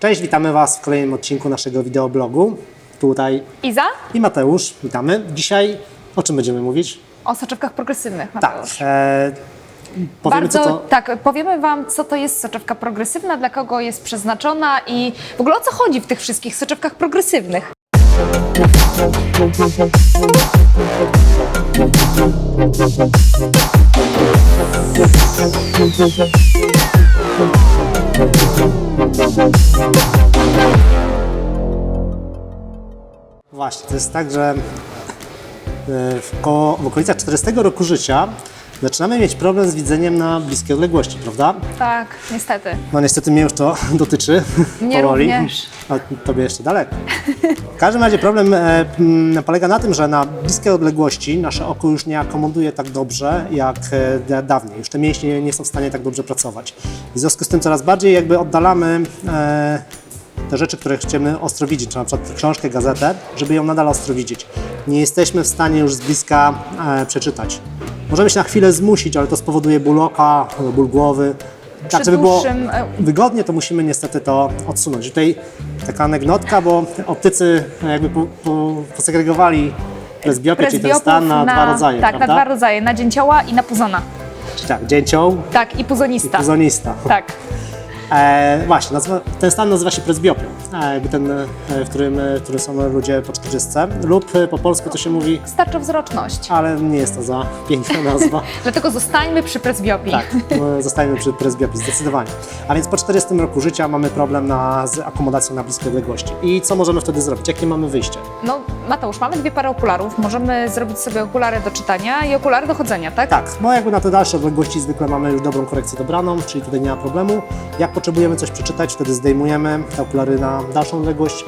Cześć, witamy Was w kolejnym odcinku naszego wideoblogu. Tutaj Iza? i Mateusz, witamy. Dzisiaj o czym będziemy mówić? O soczewkach progresywnych, Tak, Mateusz. e, powiemy Bardzo, co to... tak, powiemy Wam, co to jest soczewka progresywna, dla kogo jest przeznaczona i w ogóle o co chodzi w tych wszystkich soczewkach progresywnych. Właśnie, to jest tak, że e, w, koło, w okolicach 40 roku życia zaczynamy mieć problem z widzeniem na bliskie odległości, prawda? Tak, niestety. No niestety mnie już to dotyczy Mnie powoli. również. A tobie jeszcze daleko. W każdym razie problem e, m, polega na tym, że na bliskie odległości nasze oko już nie akomoduje tak dobrze jak e, da- dawniej. Już te mięśnie nie są w stanie tak dobrze pracować. W związku z tym coraz bardziej jakby oddalamy e, te rzeczy, które chcemy ostro widzieć, czy na przykład książkę, gazetę, żeby ją nadal ostro widzieć. Nie jesteśmy w stanie już z bliska e, przeczytać. Możemy się na chwilę zmusić, ale to spowoduje ból oka, ból głowy. Tak, żeby było dłuższym, e, wygodnie, to musimy niestety to odsunąć. Tutaj taka anegdotka, bo optycy jakby po, po, posegregowali presbiopię, czyli ten stan na, dwa rodzaje, Tak, prawda? na dwa rodzaje, na dzięcioła i na puzona. Czyli tak, dzięcioł Tak, i puzonista. i puzonista. Tak. E, właśnie, ten stan nazywa się presbiopią, e, jakby ten, e, w którym, e, w którym są ludzie po 40, lub e, po polsku to się mówi, Starczowzroczność. ale nie jest to za piękna nazwa. Dlatego zostańmy przy presbiopii. Tak, zostajemy przy presbiopii, zdecydowanie. A więc po 40 roku życia mamy problem na, z akomodacją na bliskie odległości. I co możemy wtedy zrobić? Jakie mamy wyjście? No, Mateusz, mamy dwie pary okularów. Możemy zrobić sobie okulary do czytania i okulary do chodzenia, tak? Tak, bo jakby na te dalsze odległości zwykle mamy już dobrą korekcję dobraną, czyli tutaj nie ma problemu. Jak potrzebujemy coś przeczytać, wtedy zdejmujemy te okulary na dalszą odległość.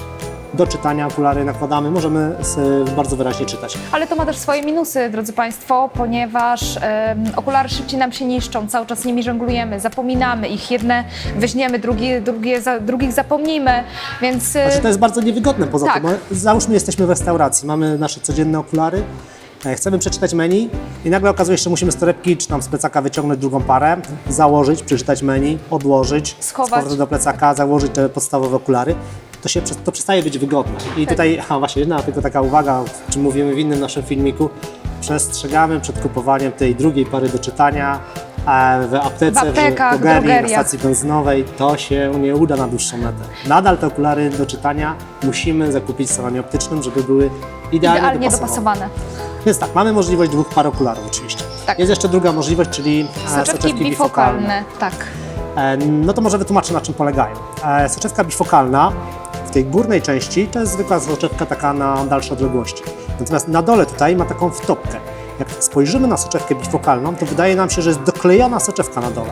Do czytania okulary nakładamy, możemy s- bardzo wyraźnie czytać. Ale to ma też swoje minusy, drodzy Państwo, ponieważ em, okulary szybciej nam się niszczą, cały czas nimi żonglujemy, zapominamy ich, jedne weźmiemy, drugie, drugie, za, drugich zapomnimy, więc e, Znaczy to jest bardzo niewygodne poza Tak. tym. Załóżmy, jesteśmy w restauracji, mamy nasze codzienne okulary, chcemy przeczytać menu i nagle okazuje się, że musimy z torebki czy tam z plecaka wyciągnąć drugą parę, założyć, przeczytać menu, odłożyć, Schować. do plecaka, założyć te podstawowe okulary. To, się, to przestaje być wygodne. I Tak. tutaj, a właśnie jedna tylko taka uwaga, o czym mówimy w innym naszym filmiku, przestrzegamy przed kupowaniem tej drugiej pary do czytania e, w aptece, W aptekach, w drogerii, na stacji benzynowej, to się nie uda na dłuższą metę. Nadal te okulary do czytania musimy zakupić w salonie optycznym, żeby były idealnie, idealnie dopasowane. dopasowane. Więc tak, mamy możliwość dwóch par okularów oczywiście. Tak. Jest jeszcze druga możliwość, czyli e, Soczewki bifokalne, tak. E, No to może wytłumaczę, na czym polegają. E, Soczewka bifokalna w tej górnej części to jest zwykła soczewka taka na dalsze odległości. Natomiast na dole tutaj ma taką wtopkę. Jak spojrzymy na soczewkę bifokalną, to wydaje nam się, że jest doklejona soczewka na dole.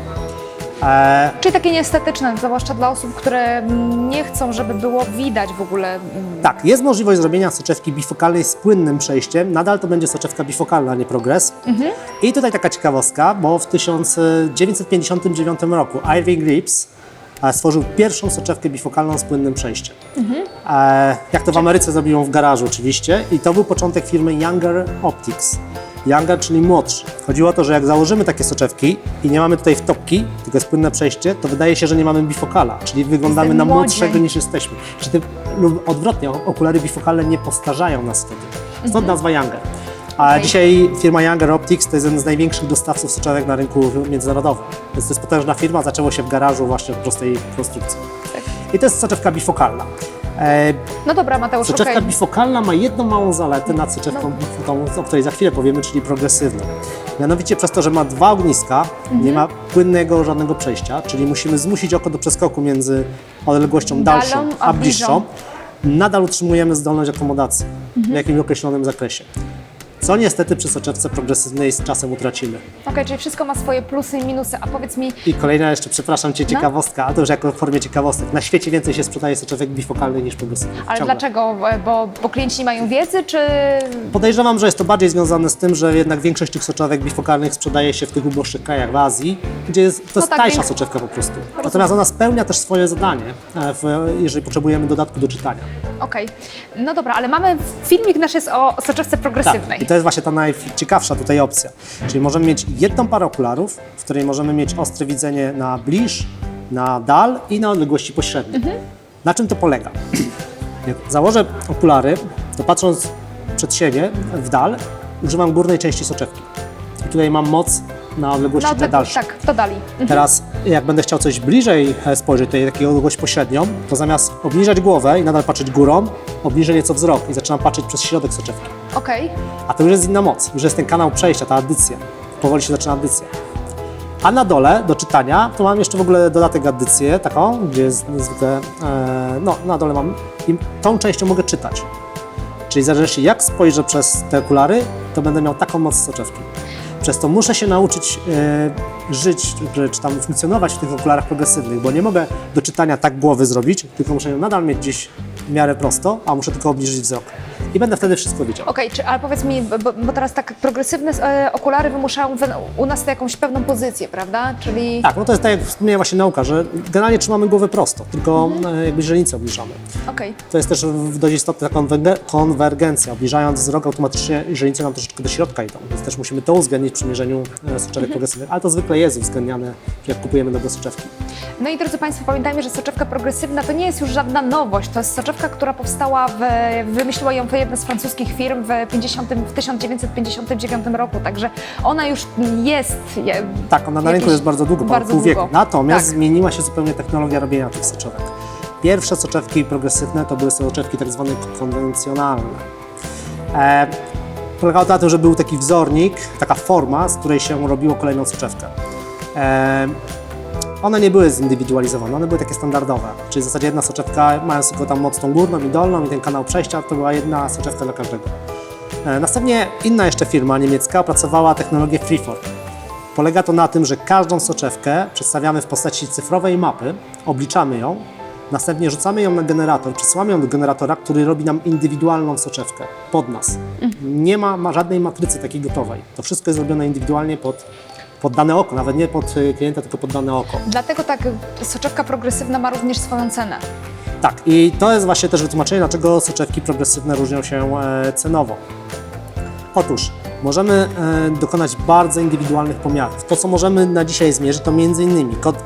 E, Czyli takie nieestetyczne, zwłaszcza dla osób, które nie chcą, żeby było widać w ogóle. mm, Tak, jest możliwość zrobienia soczewki bifokalnej z płynnym przejściem. Nadal to będzie soczewka bifokalna, nie progres. I tutaj taka ciekawostka, bo w 1959 roku Irving Rips e, stworzył pierwszą soczewkę bifokalną z płynnym przejściem. E, jak to w Ameryce zrobił ją w garażu oczywiście i to był początek firmy Younger Optics. Younger, czyli młodszy. Chodziło o to, że jak założymy takie soczewki i nie mamy tutaj wtopki, tylko jest płynne przejście, to wydaje się, że nie mamy bifokala, czyli wyglądamy na młodziej. młodszego niż jesteśmy. Czy ty, lub odwrotnie, okulary bifokalne nie postarzają nas wtedy. Stąd nazwa Younger. A Okej. dzisiaj firma Younger Optics to jest jeden z największych dostawców soczewek na rynku międzynarodowym. Więc to jest potężna firma, zaczęło się w garażu właśnie od prostej konstrukcji. Tak. I to jest soczewka bifokalna. E, No dobra, Mateusz, soczewka okej. bifokalna ma jedną małą zaletę nad soczewką, tą, o której za chwilę powiemy, czyli progresywną. Mianowicie przez to, że ma dwa ogniska, Mhm. nie ma płynnego żadnego przejścia, czyli musimy zmusić oko do przeskoku między odległością Dalą dalszą a a bliższą. bliższą. Nadal utrzymujemy zdolność akomodacji Mhm. w jakimś określonym zakresie. Co niestety przy soczewce progresywnej z czasem utracimy. Okej, czyli wszystko ma swoje plusy i minusy, a powiedz mi, I kolejna jeszcze, przepraszam No. Cię, ciekawostka, a to już jako w formie ciekawostek. Na świecie więcej się sprzedaje soczewek bifokalnych niż progresywnych. ale Ciągle. dlaczego? Bo, bo klienci nie mają wiedzy, czy Podejrzewam, że jest to bardziej związane z tym, że jednak większość tych soczewek bifokalnych sprzedaje się w tych uboższych krajach w Azji, gdzie jest, to jest tak, tańsza więc- soczewka po prostu. Natomiast ona spełnia też swoje zadanie, e, w, jeżeli potrzebujemy dodatku do czytania. Okej, no dobra, ale mamy filmik nasz jest o soczewce progresywnej. Tak, i to jest właśnie ta najciekawsza tutaj opcja. Czyli możemy mieć jedną parę okularów, w której możemy mieć ostre widzenie na bliż, na dal i na odległości pośrednie. Na czym to polega? Jak założę okulary, to patrząc przed siebie, w dal, używam górnej części soczewki. I tutaj mam moc na odległości odległość, dalsze. tak, to dali. Teraz, jak będę chciał coś bliżej e, spojrzeć, tutaj takiego odległość pośrednią, to zamiast obniżać głowę i nadal patrzeć górą, obniżę nieco wzrok i zaczynam patrzeć przez środek soczewki. Okej. A to już jest inna moc, już jest ten kanał przejścia, ta addycja. Powoli się zaczyna addycja. A na dole do czytania to mam jeszcze w ogóle dodatek addycję taką, gdzie jest zwykle, e, no na dole mam i tą częścią mogę czytać. Czyli zależy jak spojrzę przez te okulary, to będę miał taką moc soczewki. Przez to muszę się nauczyć e, żyć, czy, czy tam funkcjonować w tych okularach progresywnych, bo nie mogę do czytania tak głowy zrobić, tylko muszę ją nadal mieć gdzieś w miarę prosto, a muszę tylko obniżyć wzrok. I będę wtedy wszystko widział. Okej, czy ale powiedz mi, bo, bo teraz tak progresywne e, okulary wymuszają u nas jakąś pewną pozycję, prawda? Czyli Tak, no to jest tak jak wspomniałem właśnie nauka, że generalnie trzymamy głowę prosto, tylko e, jakby źrenicę obniżamy. okej. To jest też w- dość istotna konwenge- konwergencja. Obniżając wzrok automatycznie źrenice nam troszeczkę do środka idą, więc też musimy to uwzględnić przy mierzeniu e, soczewek progresywnych, ale to zwykle jest uwzględniane, jak kupujemy nowe soczewki. No i drodzy Państwo, pamiętajmy, że soczewka progresywna to nie jest już żadna nowość. To jest soczewka, która powstała, w, wymyśliła ją jedna z francuskich firm w, 50, w 1959 roku, także ona już jest. je- Tak, ona na rynku jest bardzo długo, bardzo pół wieku. Natomiast Tak. zmieniła się zupełnie technologia robienia tych soczewek. Pierwsze soczewki progresywne to były soczewki tak zwane konwencjonalne. E, polegało to na tym, że był taki wzornik, taka forma, z której się robiło kolejną soczewkę. E, one nie były zindywidualizowane, one były takie standardowe, czyli w zasadzie jedna soczewka, mając tylko tam moc tą górną i dolną i ten kanał przejścia, to była jedna soczewka dla każdego. E, Następnie inna jeszcze firma niemiecka opracowała technologię Freeform. Polega to na tym, że każdą soczewkę przedstawiamy w postaci cyfrowej mapy, obliczamy ją, następnie rzucamy ją na generator, przesyłamy ją do generatora, który robi nam indywidualną soczewkę pod nas. Nie ma, ma żadnej matrycy takiej gotowej. To wszystko jest robione indywidualnie pod, pod dane oko, nawet nie pod y, klienta, tylko pod dane oko. Dlatego tak soczewka progresywna ma również swoją cenę. Tak, i to jest właśnie też wytłumaczenie, dlaczego soczewki progresywne różnią się e, cenowo. Otóż możemy e, dokonać bardzo indywidualnych pomiarów. To, co możemy na dzisiaj zmierzyć, to m.in. kod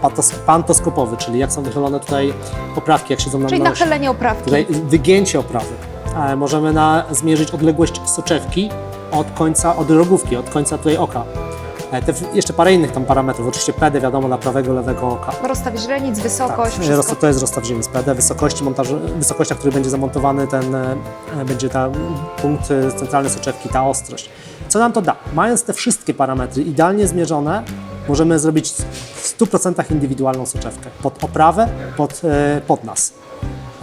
pantoskopowy, czyli jak są wychylone tutaj poprawki, jak siedzą Czyli na osi. nachylenie oprawki. Tutaj wygięcie oprawy. E, możemy na, zmierzyć odległość soczewki od końca, od rogówki, od końca tutaj oka. E, jeszcze parę innych tam parametrów. Oczywiście PD wiadomo dla prawego, lewego oka. Rozstaw źrenic, wysokość, Tak, wszystko. to jest rozstaw z PD, wysokości montażu, wysokość, na której będzie zamontowany ten, e, będzie ta punkt e, centralny soczewki, ta ostrość. Co nam to da? Mając te wszystkie parametry idealnie zmierzone, możemy zrobić w 100% indywidualną soczewkę. Pod oprawę, pod, pod nas.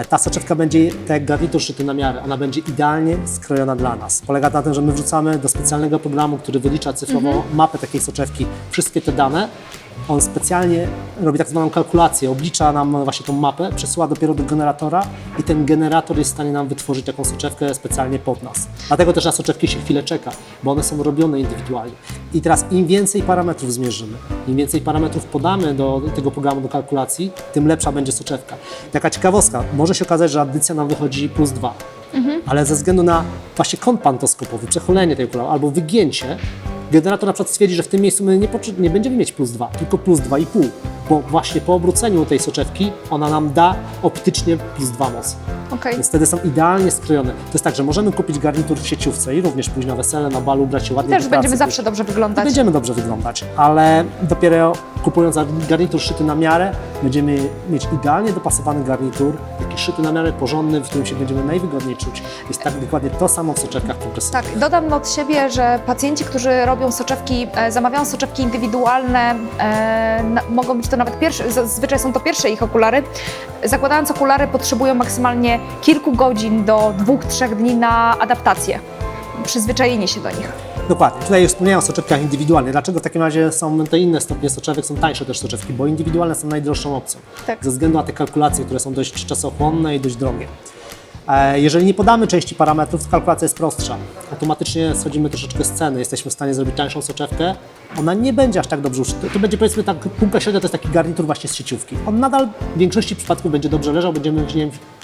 Ta soczewka będzie, tak jak garnitur szyty na miarę, ona będzie idealnie skrojona dla nas. Polega na tym, że my wrzucamy do specjalnego programu, który wylicza cyfrową mapę takiej soczewki, wszystkie te dane. On specjalnie robi tak zwaną kalkulację, oblicza nam właśnie tą mapę, przesyła dopiero do generatora i ten generator jest w stanie nam wytworzyć taką soczewkę specjalnie pod nas. Dlatego też na soczewki się chwilę czeka, bo one są robione indywidualnie. I teraz im więcej parametrów zmierzymy, im więcej parametrów podamy do tego programu do kalkulacji, tym lepsza będzie soczewka. Taka ciekawostka, może się okazać, że addycja nam wychodzi plus dwa, ale ze względu na właśnie kąt pantoskopowy, przechylenie tej okulary albo wygięcie, generator na przykład stwierdzi, że w tym miejscu my nie, nie będziemy mieć plus 2, tylko plus 2,5, bo właśnie po obróceniu tej soczewki ona nam da optycznie plus 2 mocy. Okej. Więc wtedy są idealnie skrojone. To jest tak, że możemy kupić garnitur w sieciówce i również pójść na wesele, na balu, ubrać się ładnie Też do pracy, będziemy zawsze dobrze wyglądać. Będziemy dobrze wyglądać, ale dopiero kupując garnitur szyty na miarę, będziemy mieć idealnie dopasowany garnitur, taki szyty na miarę, porządny, w którym się będziemy najwygodniej czuć. Jest tak dokładnie to samo w soczewkach progresywnych. Tak, dodam od siebie, że pacjenci, którzy robią soczewki, e, zamawiają soczewki indywidualne, e, mogą być to nawet pierwsze, zazwyczaj są to pierwsze ich okulary. Zakładając okulary potrzebują maksymalnie kilku godzin do dwóch, trzech dni na adaptację, przyzwyczajenie się do nich. Dokładnie. Tutaj już wspomniałem o soczewkach indywidualnych. Dlaczego w takim razie są te inne stopnie soczewek, są tańsze też soczewki? Bo indywidualne są najdroższą opcją. Tak. Ze względu na te kalkulacje, które są dość czasochłonne i dość drogie. E, Jeżeli nie podamy części parametrów, kalkulacja jest prostsza. Automatycznie schodzimy troszeczkę z ceny, jesteśmy w stanie zrobić tańszą soczewkę. Ona nie będzie aż tak dobrze użyta. To będzie powiedzmy tak, półka średnia to jest taki garnitur właśnie z sieciówki. On nadal w większości przypadków będzie dobrze leżał, będziemy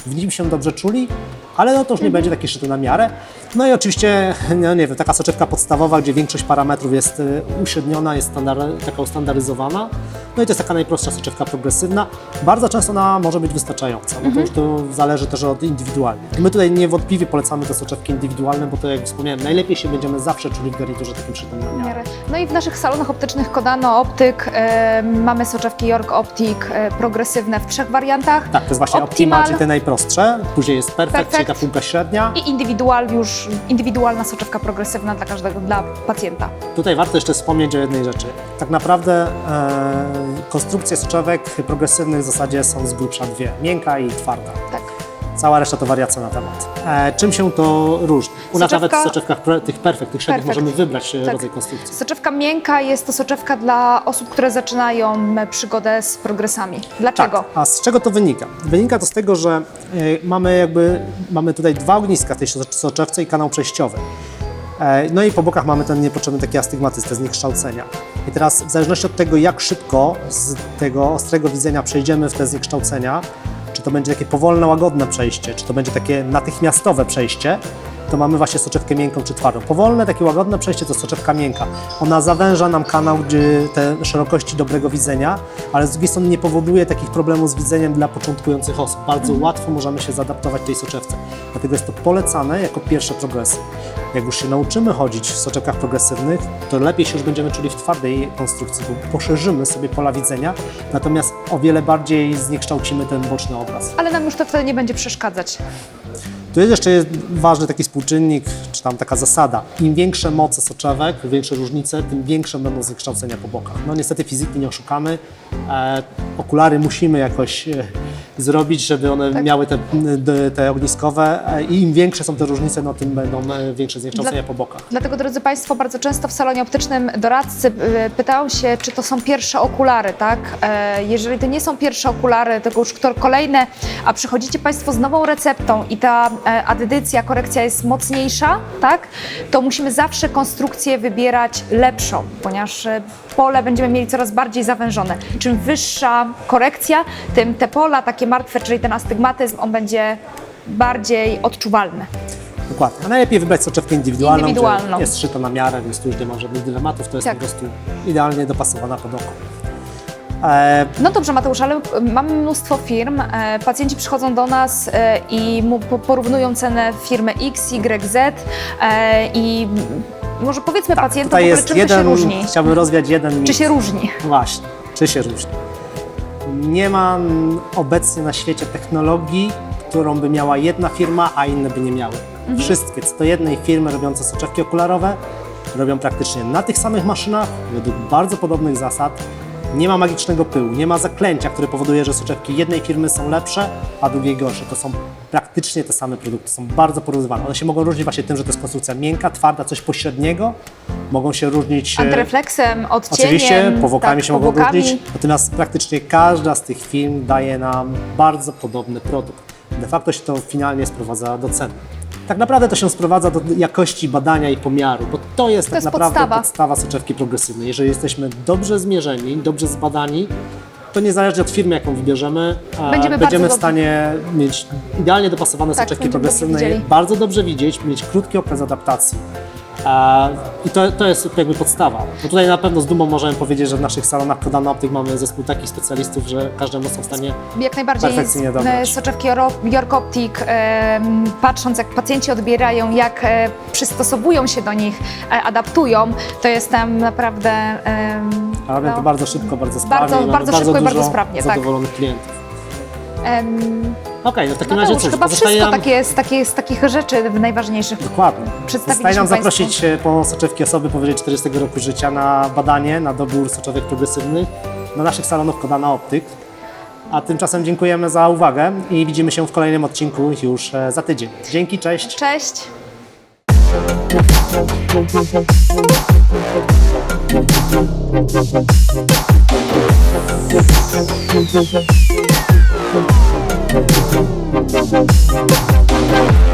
w nim się dobrze czuli, ale no to już nie będzie taki szyty na miarę. No i oczywiście, no nie wiem, taka soczewka podstawowa, gdzie większość parametrów jest y, uśredniona, jest standard, taka ustandaryzowana. No i to jest taka najprostsza soczewka progresywna. Bardzo często ona może być wystarczająca, no to już to zależy też od indywidualnie. My tutaj niewątpliwie polecamy te soczewki indywidualne, bo to jak wspomniałem, najlepiej się będziemy zawsze czuli w garniturze takim szytym na miarę. No i w naszych salonach optycznych Kodano Optyk e, mamy soczewki York Optic e, progresywne w trzech wariantach. Tak, to jest właśnie Optimal. Czyli te najprostsze, później jest Perfect, ta Perfect. półka średnia. I indywidual już, indywidualna soczewka progresywna dla każdego, dla pacjenta. Tutaj warto jeszcze wspomnieć o jednej rzeczy. Tak naprawdę e, konstrukcje soczewek progresywnych w zasadzie są z grubsza dwie, miękka i twarda. Tak. Cała reszta to wariacja na temat. E, czym się to różni? U nas Soczewka- nawet w soczewkach pre, tych perfekt, tych średnich możemy wybrać e, Tak. rodzaj konstrukcji. Soczewka miękka jest to soczewka dla osób, które zaczynają e, przygodę z progresami. Dlaczego? Tak, a z czego to wynika? Wynika to z tego, że e, mamy jakby, mamy tutaj dwa ogniska w tej so- soczewce i kanał przejściowy. No i po bokach mamy ten niepotrzebny taki astygmatyzm, te zniekształcenia. I teraz w zależności od tego, jak szybko z tego ostrego widzenia przejdziemy w te zniekształcenia, czy to będzie takie powolne, łagodne przejście, czy to będzie takie natychmiastowe przejście, to mamy właśnie soczewkę miękką czy twardą. Powolne, takie łagodne przejście to soczewka miękka. Ona zawęża nam kanał, gdzie te szerokości dobrego widzenia, ale z drugiej strony nie powoduje takich problemów z widzeniem dla początkujących osób. Bardzo łatwo możemy się zaadaptować tej soczewce. Dlatego jest to polecane jako pierwsze progresy. Jak już się nauczymy chodzić w soczewkach progresywnych, to lepiej się już będziemy czuli w twardej konstrukcji, bo poszerzymy sobie pola widzenia, natomiast o wiele bardziej zniekształcimy ten boczny obraz. Ale nam już to wtedy nie będzie przeszkadzać. Tu jest jeszcze ważny taki współczynnik, czy tam taka zasada. Im większe moce soczewek, większe różnice, tym większe będą zniekształcenia po bokach. No niestety fizyki nie oszukamy. Okulary musimy jakoś e, zrobić, żeby one miały te, te ogniskowe e, i im większe są te różnice, no tym będą e, większe zniekształcenia Dla- po bokach. Dlatego, drodzy Państwo, bardzo często w salonie optycznym doradcy pytają się, czy to są pierwsze okulary, tak? Jeżeli to nie są pierwsze okulary, tylko już kolejne, a przychodzicie Państwo z nową receptą i ta addycja, korekcja jest mocniejsza, tak? To musimy zawsze konstrukcję wybierać lepszą, ponieważ pole będziemy mieli coraz bardziej zawężone. Czym wyższa korekcja, tym te pola takie martwe, czyli ten astygmatyzm, on będzie bardziej odczuwalny. Dokładnie. A najlepiej wybrać soczewkę indywidualną, Indywidualną. Jest szyta na miarę, więc tu już nie ma żadnych dylematów. To jest Tak. po prostu idealnie dopasowana pod oko. E, No dobrze, Mateusz, ale mamy mnóstwo firm. E, Pacjenci przychodzą do nas e, i porównują cenę firmy X, Y, Z i może powiedzmy pacjentom Tak, tutaj ogóle, jest czym jeden, się różni. chciałbym rozwiać jeden Czy się różni? Właśnie, czy się różni? Nie ma obecnie na świecie technologii, którą by miała jedna firma, a inne by nie miały. Wszystkie co do jednej firmy robiące soczewki okularowe robią praktycznie na tych samych maszynach, według bardzo podobnych zasad. Nie ma magicznego pyłu, nie ma zaklęcia, które powoduje, że soczewki jednej firmy są lepsze, a drugiej gorsze. To są praktycznie te same produkty, są bardzo porównywane. One się mogą różnić właśnie tym, że to jest konstrukcja miękka, twarda, coś pośredniego. Mogą się różnić e, Antrefleksem, odcieniem. Oczywiście, powłokami tak, się mogą powłokami. różnić, natomiast praktycznie każda z tych firm daje nam bardzo podobny produkt. De facto się to finalnie sprowadza do ceny. Tak naprawdę to się sprowadza do jakości badania i pomiaru, bo to jest tak jest naprawdę podstawa. podstawa soczewki progresywnej. Jeżeli jesteśmy dobrze zmierzeni, dobrze zbadani, to niezależnie od firmy, jaką wybierzemy, Będziemy będziemy w stanie mieć idealnie dopasowane Tak, soczewki progresywne, bardzo dobrze widzieć, mieć krótki okres adaptacji. I to, to jest jakby podstawa. No tutaj na pewno z dumą możemy powiedzieć, że w naszych salonach Kodana Optyk mamy zespół takich specjalistów, że każdemu są w stanie Jak najbardziej Perfekcyjnie z- dobrać. e, soczewki York Optic, patrząc jak pacjenci odbierają, jak e, przystosowują się do nich, e, adaptują, to jestem naprawdę... A robią no, to bardzo szybko, bardzo sprawnie. Bardzo- mamy bardzo szybko i bardzo sprawnie, tak. zadowolonych klientów. em, Okej, no w takim razie cóż, chyba pozostaje wszystko nam... takie z, takie, z takich rzeczy najważniejszych. Dokładnie. Przedstawiliśmy Zostaje nam państwu. zaprosić e, po soczewki osoby powyżej 40 roku życia na badanie, na dobór soczewek progresywnych do naszych salonów Kodana Optyk. A tymczasem dziękujemy za uwagę i widzimy się w kolejnym odcinku już e, za tydzień. Dzięki, cześć. Cześć! Thank you. Thank you.